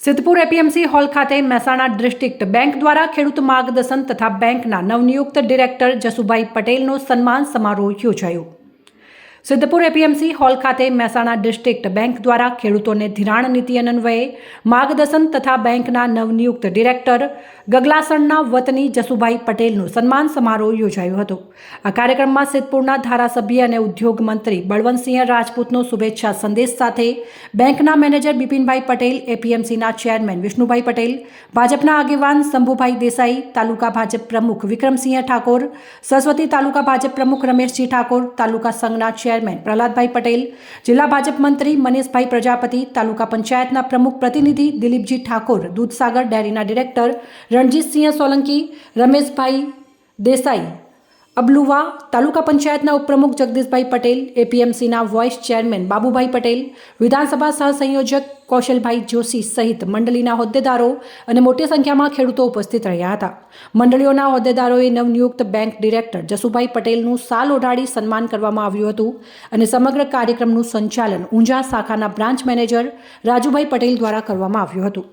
Siddhpur APMC hall ખાતે Mehsana district bank દ્વારા ખેડૂત માર્ગદર્શન તથા બેંકના નવનિયુક્ત ડિરેક્ટર જસુભાઈ પટેલનો સન્માન સમારોહ યોજાયો. સિદ્ધપુર એપીએમસી હોલ ખાતે મહેસાણા ડિસ્ટ્રિક્ટ બેંક દ્વારા ખેડૂતોને ધિરાણ નીતિ અન્વયે માર્ગદર્શન તથા બેંકના નવનિયુક્ત ડિરેક્ટર ગગલાસણના વતની જસુભાઈ પટેલનું સન્માન સમારોહ યોજાયો હતો. આ કાર્યક્રમમાં સિદ્ધપુરના ધારાસભ્ય અને ઉદ્યોગ મંત્રી બળવંતસિંહ રાજપૂતનો શુભેચ્છા સંદેશ સાથે બેંકના મેનેજર બિપિનભાઈ પટેલ એપીએમસીના ચેરમેન વિષ્ણુભાઈ પટેલ, ભાજપના આગેવાન શંભુભાઈ દેસાઈ, તાલુકા ભાજપ પ્રમુખ વિક્રમસિંહ ઠાકોર, સરસ્વતી તાલુકા ભાજપ પ્રમુખ રમેશજી ઠાકોર, તાલુકા સંઘના ચેરમેન પ્રહલાદભાઈ પટેલ, જિલ્લા ભાજપ મંત્રી મનીષભાઈ પ્રજાપતિ, તાલુકા પંચાયતના પ્રમુખ પ્રતિનિધિ દિલીપજી ઠાકોર, દૂધસાગર ડેરીના ડિરેક્ટર રણજીતસિંહ સોલંકી, રમેશભાઈ દેસાઈ અબલુવા તાલુકા પંચાયતના ઉપપ્રમુખ જગદીશભાઈ પટેલ, એપીએમસીના વોઇસ ચેરમેન બાબુભાઈ પટેલ, વિધાનસભા સહસંયોજક કૌશલભાઈ જોશી સહિત મંડળીના હોદ્દેદારો અને મોટી સંખ્યામાં ખેડૂતો ઉપસ્થિત રહ્યા હતા. મંડળીઓના હોદ્દેદારોએ નવનિયુક્ત બેંક ડિરેક્ટર જસુભાઈ પટેલનું સાલ ઓઢાડી સન્માન કરવામાં આવ્યું હતું અને સમગ્ર કાર્યક્રમનું સંચાલન ઊંઝા શાખાના બ્રાન્ચ મેનેજર રાજુભાઈ પટેલ દ્વારા કરવામાં આવ્યું હતું.